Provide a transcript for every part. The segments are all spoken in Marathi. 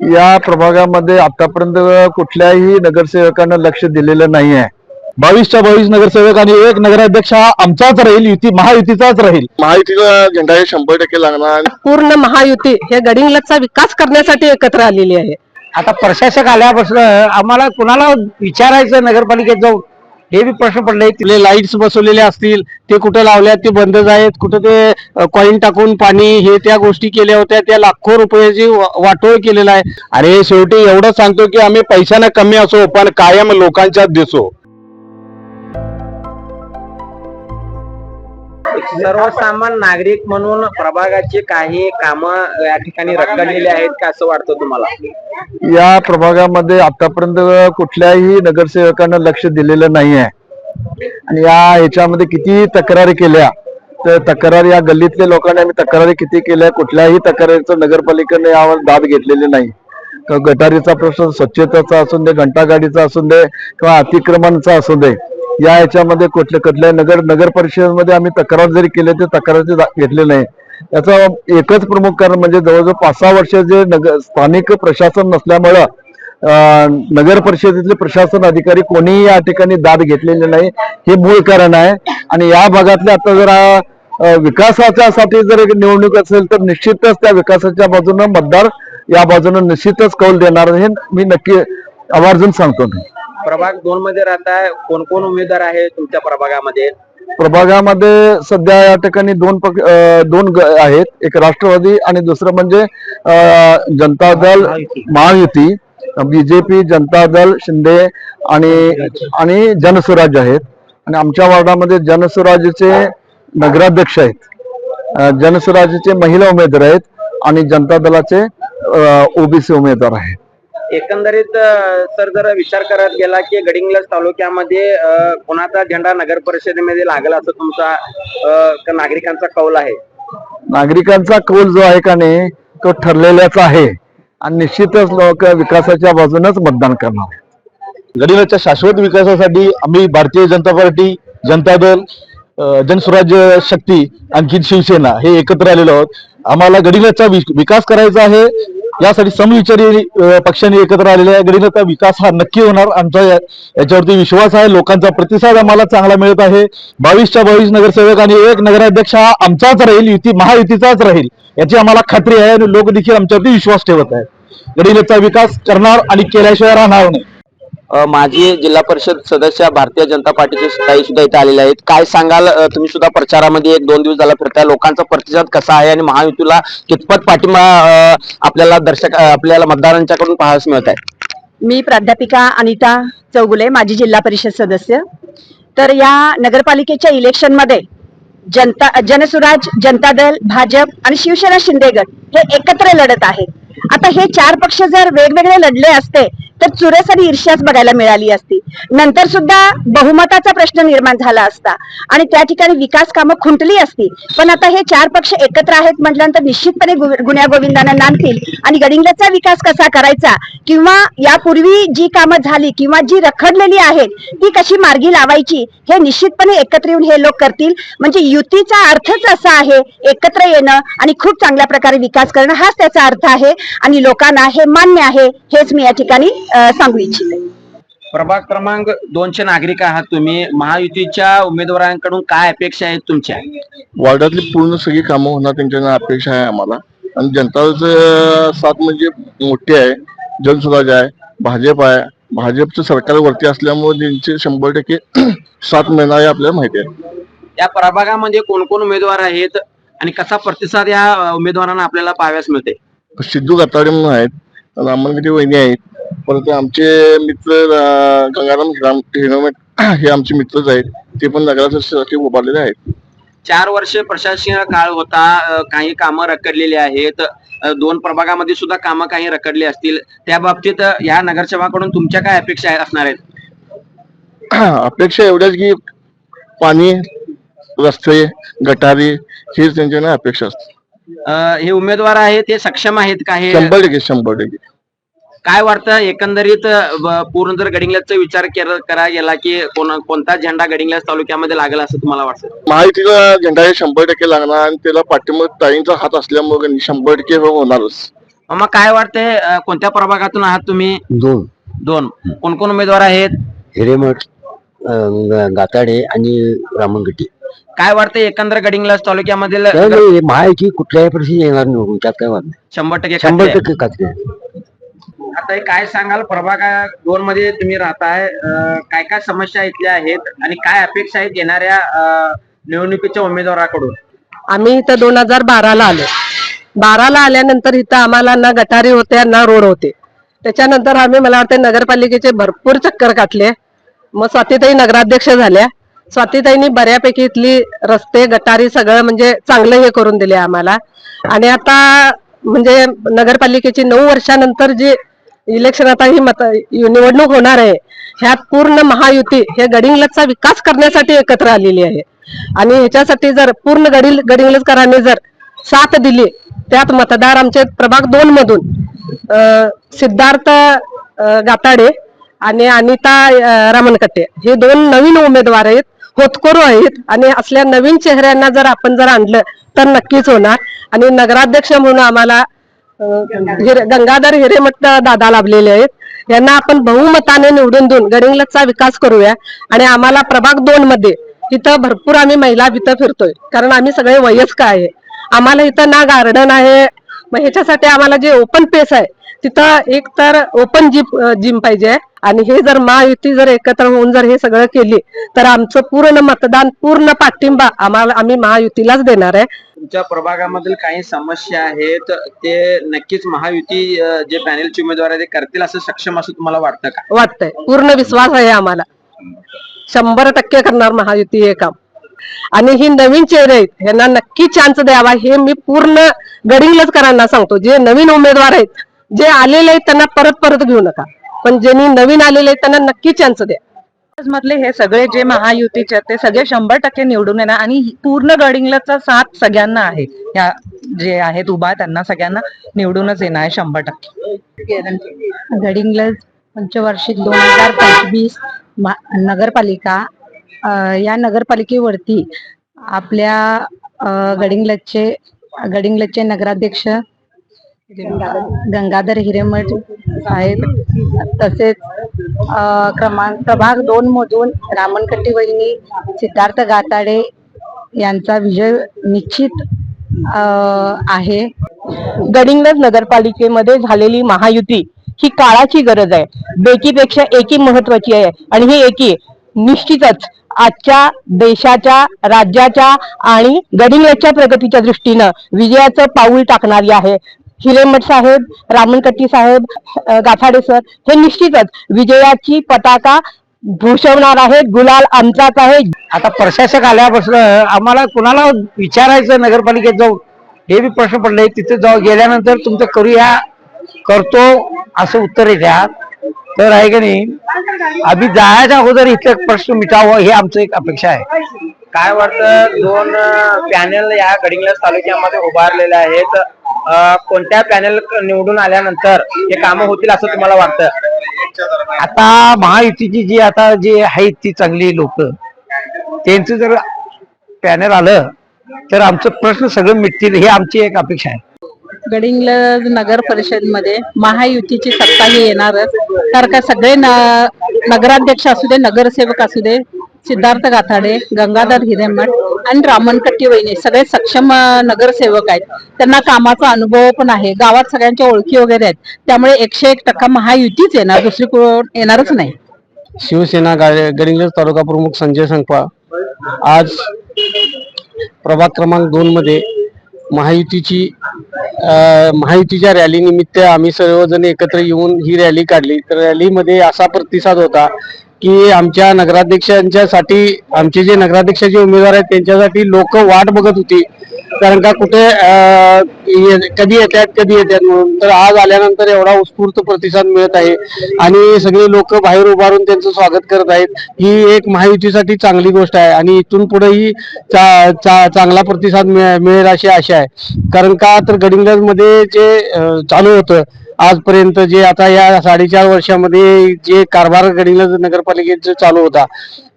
या प्रभागामध्ये आतापर्यंत कुठल्याही नगरसेवकानं लक्ष दिलेलं नाही आहे बावीसच्या बावीस नगरसेवक आणि एक नगराध्यक्ष हा आमचाच राहील युती महायुतीचाच राहील. महायुतीला झेंडा हे शंभर टक्के लागणार. पूर्ण महायुती हे गडिंग्लजचा विकास करण्यासाठी एकत्र आलेली आहे. आता प्रशासक आल्यापासून आम्हाला कुणाला विचारायचं नगरपालिकेत जाऊन? हे बी प्रश्न पडले तिथले लाईट्स बसवलेले असतील ते कुठे लावल्यात ते बंदच आहेत कुठे ते कॉईन टाकून पाणी हे त्या गोष्टी केल्या होत्या त्या लाखो रुपयाची वाटोळ केलेला आहे. अरे शेवटी एवढं सांगतो की आम्ही पैशानं कमी असो पण कायम लोकांच्या दिसो. सर्वसामान्य नागरिक म्हणून प्रभागाची काही कामं या ठिकाणी रखडलेली आहेत का असं वाटतं तुम्हाला? या प्रभागामध्ये आतापर्यंत कुठल्याही नगरसेवकांना लक्ष दिलेलं नाही आहे आणि या ह्याच्यामध्ये किती तक्रारी केल्या तर तक्रार या गल्लीतल्या लोकांनी आम्ही तक्रारी किती केल्या कुठल्याही तक्रारीचं नगरपालिकेने यावर दाद घेतलेली नाही. गटारीचा प्रश्न स्वच्छतेचा असून दे घंटागाडीचा असून दे किंवा अतिक्रमणचा असू दे या ह्याच्यामध्ये कुठल्या कुठल्या नगर नगर परिषदेमध्ये आम्ही तक्रार जरी केली तर तक्रारचे घेतले नाही. याचं एकच प्रमुख कारण म्हणजे जवळजवळ पाच सहा वर्ष जे नगर स्थानिक प्रशासन नसल्यामुळं नगर परिषदेतले प्रशासन अधिकारी कोणीही या ठिकाणी दाद घेतलेले नाही. हे मूळ कारण आहे. आणि या भागातले आता जर विकासाच्यासाठी जर एक निवडणूक असेल तर निश्चितच त्या विकासाच्या बाजूनं मतदार या बाजूनं निश्चितच कौल देणार हे मी नक्की आवर्जून सांगतो. नाही प्रभाग दोन मध्ये राहताय कोण कोण उमेदवार आहे तुमच्या प्रभागामध्ये? प्रभागामध्ये सध्या या ठिकाणी दोन पक्ष दोन ग- आहेत. एक राष्ट्रवादी आणि दुसरं म्हणजे अं, जनता दल महायुती. बीजेपी जनता दल शिंदे आणि आणि जनस्वराज आहेत. आणि आमच्या वार्डामध्ये जनस्वराज्याचे नगराध्यक्ष आहेत. अं, महिला उमेदवार आहेत आणि जनता दलाचे ओबीसी उमेदवार आहेत. एकंदरीत सर जर विचार करत गेला की गडिंग्लज तालुक्यामध्ये कोणाचा झेंडा नगर परिषदेमध्ये लागला असं तुमचा नागरिकांचा कौल आहे? नागरिकांचा कौल जो आहे का नाही तो ठरलेलाच आहे. आणि निश्चितच लोक विकासाच्या बाजूनच मतदान करणार गडिंगलजच्या शाश्वत विकासासाठी आम्ही भारतीय जनता पार्टी जनता दल जनस्वराज्य शक्ती आणखी शिवसेना हे एकत्र आलेलो आहोत. आम्हाला गडिंगलजचा विकास करायचा आहे. यासाठी समविचारी पक्षांनी एकत्र आलेले आहे गडिंगलजचा विकास हा नक्की होणार. आमचा याच्यावरती विश्वास आहे. लोकांचा प्रतिसाद आम्हाला चांगला मिळत आहे. बावीसच्या बावीस नगरसेवक आणि एक नगराध्यक्ष हा आमचाच राहील. युती महायुतीचाच राहील. याची आम्हाला खात्री आहे आणि लोक देखील आमच्यावरती विश्वास ठेवत आहेत. गडिंगलजचा विकास करणार आणि केल्याशिवाय राहणार नाही. माजी जिल्हा परिषद सदस्य भारतीय जनता पार्टीचे काही सुद्धा इथे आलेले आहेत. काय सांगाल? तुम्ही सुद्धा प्रचारामध्ये एक दोन दिवस झाला फिरताय. लोकांचा प्रतिसाद कसा आहे आणि महायुतीला कितपत पाठिंबा आपल्याला दर्शक आपल्याला मतदारांच्याकडून पाहायला मिळत आहे मी प्राध्यापिका अनिता चौगुले माजी जिल्हा परिषद सदस्य. तर या नगरपालिकेच्या इलेक्शनमध्ये जनता जनसुराज जनता दल भाजप आणि शिवसेना शिंदेगड हे एकत्र लढत आहेत. आता हे चार पक्ष जर वेगवेगळे लढले असते तर चुरस आणि ईर्ष्याच बघायला मिळाली असती. नंतर सुद्धा बहुमताचा प्रश्न निर्माण झाला असता. आणि त्या ठिकाणी विकास कामं खुंटली असती. पण आता हे चार पक्ष एकत्र आहेत म्हटल्यानंतर निश्चितपणे गुन्ह्या गोविंदांना नांदतील. आणि गडिंगचा विकास कसा करायचा? किंवा यापूर्वी जी कामं झाली किंवा जी रखडलेली आहेत ती कशी मार्गी लावायची? हे निश्चितपणे एकत्र येऊन हे लोक करतील. म्हणजे युतीचा अर्थच असा आहे एकत्र येणं आणि खूप चांगल्या प्रकारे विकास करणं हाच त्याचा अर्थ आहे. आणि लोकांना हे मान्य आहे. हेच मी या ठिकाणी सांगू इच्छिते. प्रभाग क्रमांक दोनशे नागरिक आहात तुम्ही. महायुतीच्या उमेदवारांकडून काय अपेक्षा आहेत तुमच्या? वार्डातली पूर्ण सगळी कामं होणार त्यांच्या अपेक्षा आहे आम्हाला. आणि जनताचं साथ म्हणजे मोठी आहे जनसुराज आहे भाजप आहे. भाजपचं सरकार वरती असल्यामुळे त्यांचे शंभर टक्के साथ मिळणार आहे आपल्याला माहिती आहे. या प्रभागामध्ये कोण कोण उमेदवार आहेत आणि कसा प्रतिसाद या उमेदवारांना आपल्याला पाहाव्यास मिळते सिद्धू गताडे म्हणून आहेत रामनगिरी वहिनी आहेत परत आमचे मित्र गंगाराम हिराम हिरमेट हे आमचे मित्रच आहेत. ते पण नगराध्यक्षासाठी उभारलेले आहेत. चार वर्ष प्रशासकीय काळ होता काही कामं रखडलेली आहेत. दोन प्रभागामध्ये सुद्धा कामं काही रखडली असतील. त्या बाबतीत या नगरसेवाकडून तुमच्या काय अपेक्षा असणार आहेत? अपेक्षा एवढ्याच की पाणी रस्ते गटारी हेच त्यांच्या अपेक्षा असते अ, हे उमेदवार आहेत ते सक्षम आहेत का हे? शंभर टक्के शंभर टक्के. काय वाटतं? एकंदरीत पूर्ण जर गडिंग्लजचा विचार करा गेला की कोण कोणता झेंडा गडिंग्लज तालुक्यामध्ये लागेल असं तुम्हाला वाटतं? महायुतीला झेंडा हे शंभर टक्के लागणार आणि त्याला पाठिंबा ताईंचा हात असल्यामुळे शंभर टक्के होणारच. मामा काय वाटतंय कोणत्या प्रभागातून आहात तुम्ही? दोन. दोन. कोण कोण उमेदवार आहेत? हिरेमठ गाताडे आणि रामनगट्टी काय वाटतंय एकंदर गडिंग्लज तालुक्यामधील महायुती कुठल्याही परिस्थिती येणार निवडून त्यात काय वाद नाही. शंभर टक्के शंभर खात्री आहे. टक्के खात्री आता काय सांगाल? प्रभाग दोन मध्ये तुम्ही राहताय. काय काय समस्या इथल्या आहेत आणि काय अपेक्षा आहेत येणाऱ्या निवडणुकीच्या उमेदवाराकडून? आम्ही इथं दोन हजार बाराला आलो. बाराला आल्यानंतर इथं आम्हाला ना गटारी होत्या ना रोड होते. त्याच्यानंतर आम्ही मला वाटतं नगरपालिकेचे भरपूर चक्कर काटले. मग स्वातीताई नगराध्यक्ष झाल्या. स्वातीताईंनी बऱ्यापैकी इथली रस्ते गटारी सगळं म्हणजे चांगलं हे करून दिले आम्हाला. आणि आता म्हणजे नगरपालिकेची नऊ वर्षानंतर जी इलेक्शन आता ही मत निवडणूक होणार आहे. ह्यात पूर्ण महायुती हे गडिंगलजचा विकास करण्यासाठी एकत्र आलेली आहे. आणि ह्याच्यासाठी जर पूर्ण गडिल गडिंगलजकरांनी जर साथ दिली त्यात मतदार आमचे प्रभाग दोन मधून सिद्धार्थ गाताडे आणि अनिता अं, रामनकट्टे हे दोन नवीन उमेदवार आहेत होतकरू आहेत आणि असल्या नवीन चेहऱ्यांना जर आपण जर आणलं तर नक्कीच होणार. आणि नगराध्यक्ष म्हणून आम्हाला हिरे- गंगाधर हिरेमठ दादा लाभलेले आहेत. यांना आपण बहुमताने निवडून देऊन गडिंगलचा विकास करूया आणि आम्हाला प्रभाग दोन मध्ये इथं भरपूर आम्ही महिला तिथं फिरतोय. कारण आम्ही सगळे वयस्क आहे. आम्हाला इथं ना गार्डन आहे. मग ह्याच्यासाठी आम्हाला जे ओपन पेस आहे तिथं एक तर ओपन जिम जिम पाहिजे. आणि हे जर महायुती जर एकत्र होऊन जर हे सगळं केली तर आमचं पूर्ण मतदान पूर्ण पाठिंबा आम्हाला आम्ही महायुतीलाच देणार आहे. तुमच्या प्रभागामधील काही समस्या आहेत ते नक्कीच महायुती जे पॅनेलचे उमेदवार आहे ते करतील असं सक्षम असं तुम्हाला वाटतं का? वाटतंय. पूर्ण विश्वास आहे आम्हाला. शंभर टक्के करणार महायुती हे काम. आणि ही नवीन चेहरे आहेत यांना नक्की चान्स द्यावा हे मी पूर्ण गडिंग्लजकरांना सांगतो. जे नवीन उमेदवार आहेत जे आलेले आहेत त्यांना परत परत घेऊ नका. पण ज्यांनी नवीन आलेले आहेत त्यांना नक्की चान्स द्या. मधले हे सगळे जे महायुतीचे ते सगळे शंभर टक्के निवडून येणार आणि पूर्ण गडिंगलचा साथ सगळ्यांना आहे. या जे आहेत उभा त्यांना सगळ्यांना निवडूनच येणार आहे शंभर टक्के. गडिंगलज पंचवार्षिक दोन हजार पंचवीस नगरपालिका या नगरपालिकेवरती आपल्या अ, गडिंग्लजचे नगराध्यक्ष गंगाधर हिरेमठ आहेत तसेच क्रमांक प्रभाग दोन मधून रामनकट्टी वहिनी सिद्धार्थ गाताडे यांचा विजय निश्चित आहे. गडिंग्लज नगरपालिकेमध्ये झालेली महायुती ही काळाची गरज आहे. बेकीपेक्षा एकी महत्वाची आहे. आणि ही एकी निश्चितच आजच्या देशाच्या राज्याच्या आणि गडिंग्लजच्या प्रगतीच्या दृष्टीनं विजयाचं पाऊल टाकणारी आहे. हिरेमठ साहेब रामनकट्टी साहेब अ, गाठाडे सर हे निश्चितच विजयाची पताका भूषवणार आहेत. गुलाल आमचाच आहे. आता प्रशासक आल्यापासून आम्हाला कुणाला विचारायचं नगरपालिकेत जाऊन? हे बी प्रश्न पडले. तिथे जाऊ गेल्यानंतर तुमचं करूया करतो असं उत्तर येत्या तर आहे का नाही? आम्ही जायच्या अगोदर इथले प्रश्न मिटावं हे आमचं एक अपेक्षा आहे. काय वाटतं दोन पॅनेल या गडिंग्लज तालुक्यामध्ये उभारलेले आहेत. कोणत्या पॅनेल निवडून आल्यानंतर हे कामं होतील असं तुम्हाला वाटतं? आता महायुतीची जी आता जी आहेत ती चांगली लोक त्यांचं जर पॅनल आलं तर आमचं प्रश्न सगळं मिटतील हे आमची एक अपेक्षा आहे. गडिंग्लज नगर परिषदमध्ये महायुतीची सत्ता ही येणारच. तर का सगळे न- नगराध्यक्ष असू दे नगरसेवक असू दे सिद्धार्थ गाथाडे गंगाधर हिरेमठ आणि रामनकट्टी वहिनी सगळे सक्षम नगरसेवक आहेत. त्यांना कामाचा अनुभव पण आहे. गावात सगळ्यांच्या ओळखी वगैरे आहेत. त्यामुळे एकशे एक टक्का महायुतीच येणार दुसरी कोण येणारच नाही. शिवसेना गा- गडिंग्लज तालुका प्रमुख संजय संकपा आज प्रभाग क्रमांक दोन मध्ये महायुतीची महायुतीच्या रॅली निमित्त आम्ही सर्वजण एकत्र येऊन ही रॅली काढली. तर रॅलीमध्ये असा प्रतिसाद होता की आमच्या नगराध्यक्षांच्यासाठी आमचे जे नगराध्यक्षाचे उमेदवार आहेत त्यांच्यासाठी लोक वाट बघत होती. कारण का कुठे कधी येतात कधी येतात म्हणून. तर आज आल्यानंतर एवढा उत्स्फूर्त प्रतिसाद मिळत आहे. आणि सगळे लोक बाहेर उभारून त्यांचं स्वागत करत आहेत. ही एक महायुतीसाठी चांगली गोष्ट आहे. आणि इथून पुढेही चा, चा, चांगला प्रतिसाद मिळेल अशी आशा आहे. कारण का तर गडिंगजमध्ये जे चालू होतं आजपर्यंत जे आता या साडेचार वर्षामध्ये जे कारभार गडिंग्लज नगरपालिकेचा चालू होता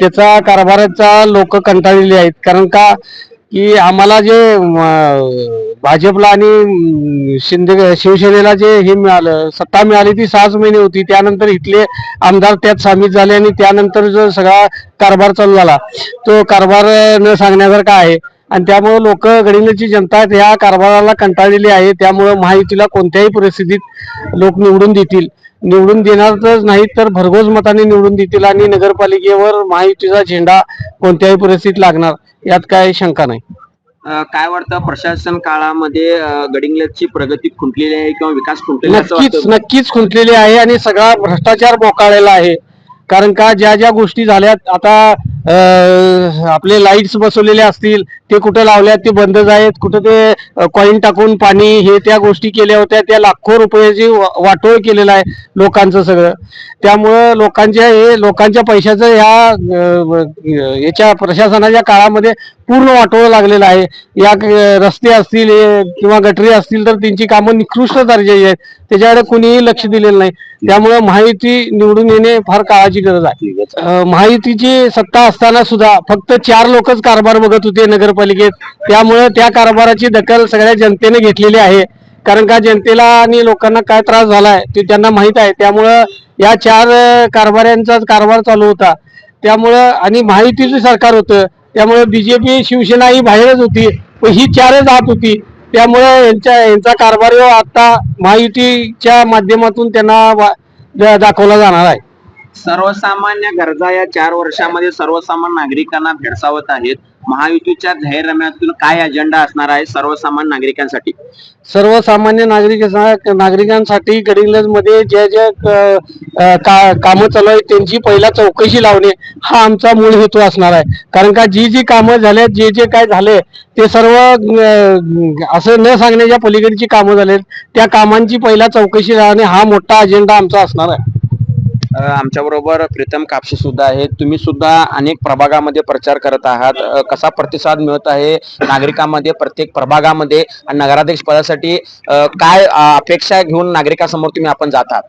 त्याचा कारभाराचा लोक कंटाळलेले आहेत. कारण का? की आम्हाला जे भाजपला आणि शिंदे शिवसेनेला जे हे मिळालं सत्ता मिळाली ती सहाच महिने होती. त्यानंतर इथले आमदार त्यात सामील झाले आणि त्यानंतर जो सगळा कारभार चालू झाला. तो कारभार न सांगण्यासारखा आहे. आणि त्यामुळे लोक गडिंगची जनता या कारभाराला कंटाळलेली आहे. त्यामुळे महायुतीला कोणत्याही परिस्थितीत लोक निवडून देतील. निवडून देणारच नाही तर भरघोस मताने निवडून देतील आणि नगरपालिकेवर महायुतीचा झेंडा कोणत्याही परिस्थितीत लागणार यात काय शंका नाही. काय वाटतं? प्रशासन काळामध्ये अ, गडिंग्लजची प्रगती खुंटलेली आहे किंवा विकास खुंटलेला? नक्कीच खुंटलेली आहे आणि सगळा भ्रष्टाचार मोकाळलेला आहे. कारण का ज्या ज्या गोष्टी झाल्यात आता आपले लाईट्स बसवलेले असतील ते कुठं लावल्यात ते बंदच आहेत कुठं ते कॉईन टाकून पाणी हे त्या गोष्टी केल्या होत्या त्या लाखो रुपयाची वाटोळ केलेलं आहे लोकांचं सगळं. त्यामुळं लोकांच्या हे लोकांच्या पैशाचं ह्या याच्या प्रशासनाच्या काळामध्ये पूर्ण वाटोळं लागलेलं आहे. या रस्ते असतील किंवा गटरी असतील तर त्यांची कामं निकृष्ट दर्जाची आहेत. त्याच्याकडे कुणीही लक्ष दिलेलं नाही. त्यामुळं माहिती निवडून येणे फार काळाची गरज आहे महायुतीची सत्ता असताना सुद्धा फक्त चार लोकच कारभार बघत होते नगरपालिकेत. त्यामुळे त्या कारभाराची दखल सगळ्या जनतेने घेतलेली आहे. कारण का जनतेला आणि लोकांना काय त्रास झालाय ते त्यांना माहीत आहे. त्यामुळं या चार कारभाऱ्यांचाच कारभार चालू होता. त्यामुळं आणि महायुतीचं सरकार होतं. त्यामुळे बीजेपी शिवसेना ही बाहेरच होती. पण ही चारच आत होती. त्यामुळे यांच्या यांचा कारभार आता महायुतीच्या माध्यमातून त्यांना दाखवला जाणार आहे. सर्वसामान्य गरजा या चार वर्षामध्ये सर्वसामान्य नागरिकांना भेडसावत आहेत. महायुतीच्या जाहीरनाम्यातून काय अजेंडा असणार आहे सर्वसामान्य नागरिकांसाठी? सर्वसामान्य नागरिक नागरिकांसाठी गडिंग्लजमध्ये जे जे कामं चालू आहेत त्यांची पहिला चौकशी लावणे हा आमचा मूळ हेतू असणार आहे. कारण का जी जी कामं झालेत जे जे काय झाले ते सर्व असं न सांगण्याच्या पलीकडची कामं झालेत त्या कामांची पहिला चौकशी लावणे हा मोठा अजेंडा आमचा असणार आहे. आमच्या बरोबर प्रीतम कापशी सुद्धा आहेत. तुम्ही सुद्धा अनेक प्रभागामध्ये प्रचार करत आहात. कसा प्रतिसाद मिळत आहे? नागरिकांमध्ये प्रत्येक प्रभागामध्ये आणि नगराध्यक्ष पदासाठी काय अपेक्षा घेऊन नागरिकांसमोर तुम्ही आपण जातात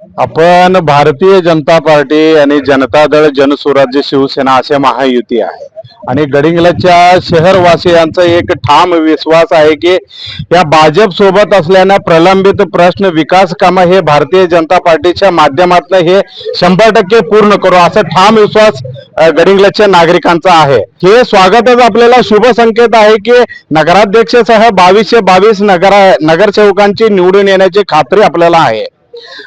आपण भारतीय जनता पार्टी आणि जनता दल जनसुराज्य शिवसेना असे महायुती आहे. आणि गडिंगलच्या शहरवासियांचा एक ठाम विश्वास आहे की या भाजप सोबत असल्यानं प्रलंबित प्रश्न विकास कामं हे भारतीय जनता पार्टीच्या माध्यमातून हे शंभर टक्के पूर्ण करू असा ठाम विश्वास गडिंगलच्या नागरिकांचा आहे. हे स्वागतच आपल्याला शुभ संकेत आहे की नगराध्यक्षसह बावीसशे बावीस नगर नगरसेवकांची निवडून येण्याची खात्री आपल्याला आहे.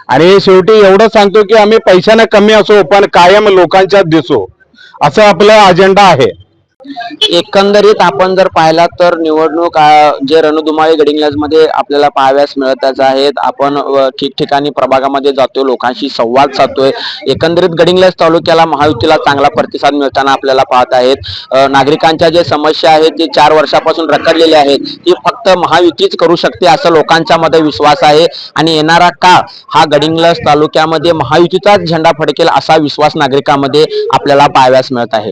आणि शेवटी एवढं सांगतो की आम्ही पैशाने कमी असो पण कायम लोकांच्यात दिसू. असं आपला अजेंडा आहे. एकंदरीत आपण जर पाहिला तर निवडणूक जे रणधुमाळी गडिंग्लजमध्ये आपल्याला पाहाव्यास मिळतच आहेत. आपण ठिकठिकाणी प्रभागामध्ये जातोय लोकांशी संवाद साधतोय. एकंदरीत गडिंग्लज तालुक्याला महायुतीला चांगला प्रतिसाद मिळताना आपल्याला पाहत आहेत. नागरिकांच्या जे समस्या आहेत जे चार वर्षापासून रखडलेल्या आहेत ती फक्त महायुतीच करू शकते असं लोकांच्या मध्ये विश्वास आहे. आणि येणारा काळ हा गडिंग्लज तालुक्यामध्ये महायुतीचाच झेंडा फडकेल असा विश्वास नागरिकांमध्ये आपल्याला पाहाव्यास मिळत आहे.